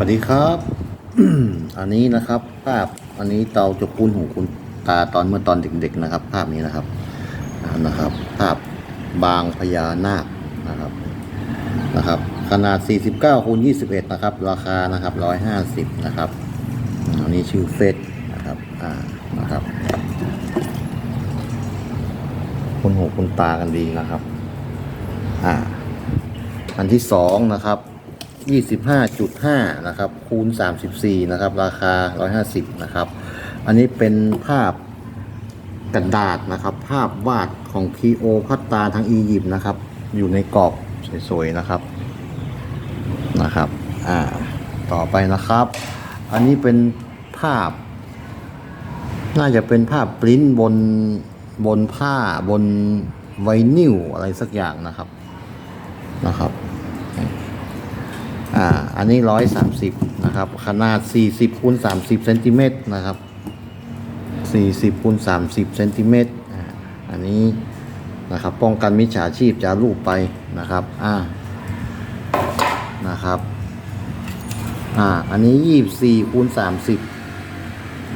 วัสดีครับ อันนี้นะครับ ภาพอันนี้เตาจะคุ้นหูคุณตาตอนเมื่อตอนเด็กๆนะครับ ภาพนี้นะครับนะครับ ภาพบางพญานาคนะครับนะครับ ขนาด 49คูณ21 นะครับ ราคานะครับ 150 นะครับ อันนี้ชื่อเฟสนะครับอ่านะครับ คุณหูคุณตากันดีนะครับ อ่า อันที่สองนะครับ ยี่สิบห้าจุดห้านะครับ คูณสามสิบสี่นะครับ ราคาร้อยห้าสิบนะครับ อันนี้เป็นภาพกระดาษนะครับ ภาพวาดของคีโอพัตตาทางอียิปต์นะครับ อยู่ในกรอบสวยๆนะครับ นะครับ อ่า ต่อไปนะครับ อันนี้เป็นภาพ น่าจะเป็นภาพปริ้นบน บนผ้า บนไวนิลอะไรสักอย่างนะครับ นะครับ อ่า อันนี้ร้อยสามสิบนะครับ ขนาดสี่สิบคูณสามสิบเซนติเมตรนะครับสี่สิบคูณสามสิบเซนติเมตรอันนี้นะครับ ป้องกันมิจฉาชีพจะรูปไปนะครับ อ่า นะครับ อ่า อันนี้ยี่สี่คูณสามสิบ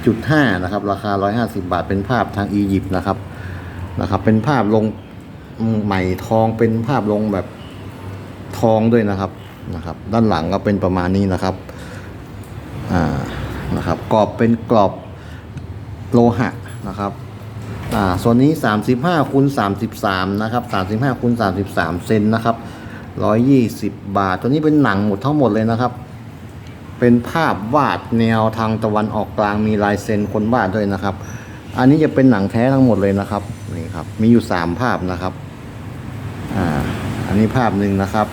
จุดห้านะครับ ราคาร้อยห้าสิบาท เป็นภาพทางอียิปต์นะครับ นะครับ เป็นภาพลงใหม่ทอง เป็นภาพลงแบบทองด้วยนะครับ นะครับ ด้านหลังก็เป็นประมาณนี้นะครับอ่านะครับกรอบเป็นกรอบโลหะนะครับอ่าส่วนนี้ 35คูณ33 นะครับ 35คูณ33 เซนนะครับ 120 บาท ตัวนี้เป็นหนังหมดทั้งหมดเลยนะครับ เป็นภาพวาดแนวทางตะวันออกกลางมีลายเซ็นคนวาดด้วยนะครับ อันนี้จะเป็นหนังแท้ทั้งหมดเลยนะครับนี่ครับมีอยู่สามภาพนะครับอ่าอันนี้ภาพหนึ่งนะครับ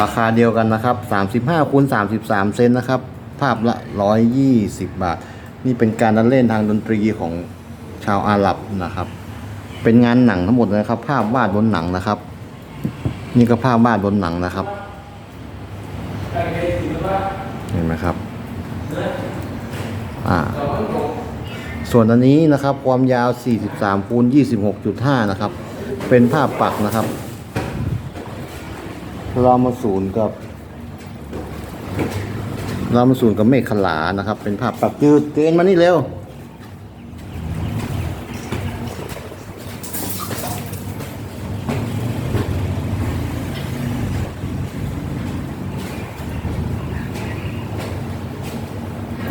ราคาเดียวกันนะครับ 35คูณ33 เซนนะครับภาพละ 120 บาท นี่เป็นการเล่นทางดนตรีของชาวอาหรับนะครับ เป็นงานหนังทั้งหมดนะครับ ภาพวาดบนหนังนะครับ นี่ก็ภาพวาดบนหนังนะครับ เห็นไหมครับอ่าส่วนอันนี้นะครับความยาว 43คูณ26.5 นะครับ เป็นภาพปักนะครับ รามาศูนกับรามาศูนกับเมฆขลานะครับ เป็นภาพปักจืดเกณฑ์มานี่เร็ว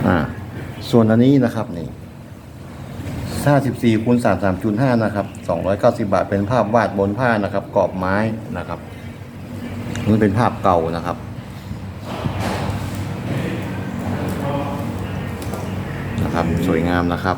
อ่าส่วนอันนี้นะครับนี่54คูณ33.5 นะครับ 290 บาท เป็นภาพวาดบนผ้านะครับ กรอบไม้นะครับ มันเป็นภาพเก่านะครับ นะครับ สวยงามนะครับ